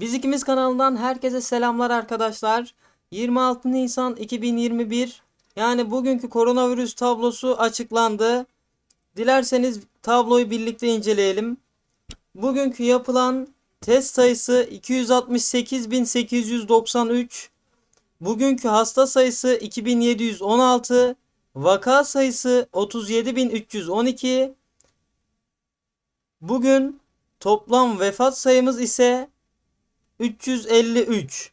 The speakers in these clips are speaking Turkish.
Biz ikimiz kanalından herkese selamlar arkadaşlar. 26 Nisan 2021 yani bugünkü koronavirüs tablosu açıklandı. Dilerseniz tabloyu birlikte inceleyelim. Bugünkü yapılan test sayısı 268.893. Bugünkü hasta sayısı 2716. Vaka sayısı 37.312. Bugün toplam vefat sayımız ise 353.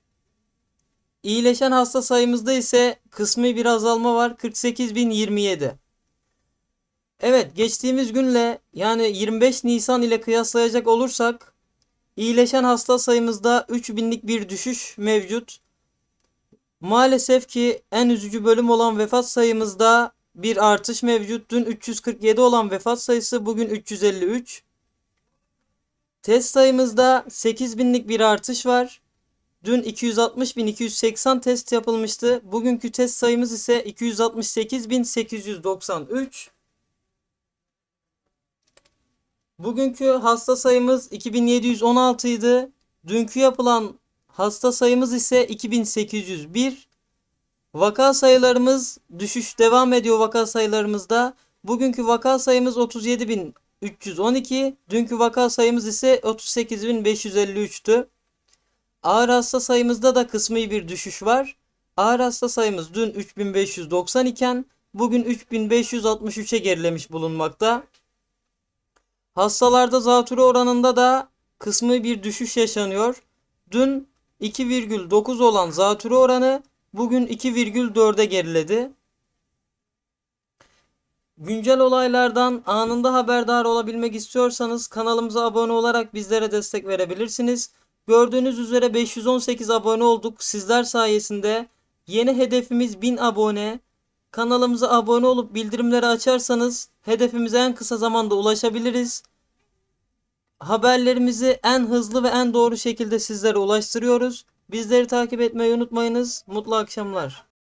İyileşen hasta sayımızda ise kısmi bir azalma var 48.027. Evet geçtiğimiz günle yani 25 Nisan ile kıyaslayacak olursak iyileşen hasta sayımızda 3000'lik bir düşüş mevcut. Maalesef ki en üzücü bölüm olan vefat sayımızda bir artış mevcut. Dün 347 olan vefat sayısı bugün 353. Test sayımızda 8000'lik bir artış var. Dün 260.280 test yapılmıştı. Bugünkü test sayımız ise 268.893. Bugünkü hasta sayımız 2716 idi. Dünkü yapılan hasta sayımız ise 2801. Vaka sayılarımız düşüş devam ediyor vaka sayılarımızda. Bugünkü vaka sayımız 37.312. Dünkü vaka sayımız ise 38.553'tü. Ağır hasta sayımızda da kısmi bir düşüş var. Ağır hasta sayımız dün 3590 iken bugün 3563'e gerilemiş bulunmakta. Hastalarda zatürre oranında da kısmi bir düşüş yaşanıyor. Dün 2,9 olan zatürre oranı bugün 2,4'e geriledi. Güncel olaylardan anında haberdar olabilmek istiyorsanız kanalımıza abone olarak bizlere destek verebilirsiniz. Gördüğünüz üzere 518 abone olduk. Sizler sayesinde yeni hedefimiz 1000 abone. Kanalımıza abone olup bildirimleri açarsanız hedefimize en kısa zamanda ulaşabiliriz. Haberlerimizi en hızlı ve en doğru şekilde sizlere ulaştırıyoruz. Bizleri takip etmeyi unutmayınız. Mutlu akşamlar.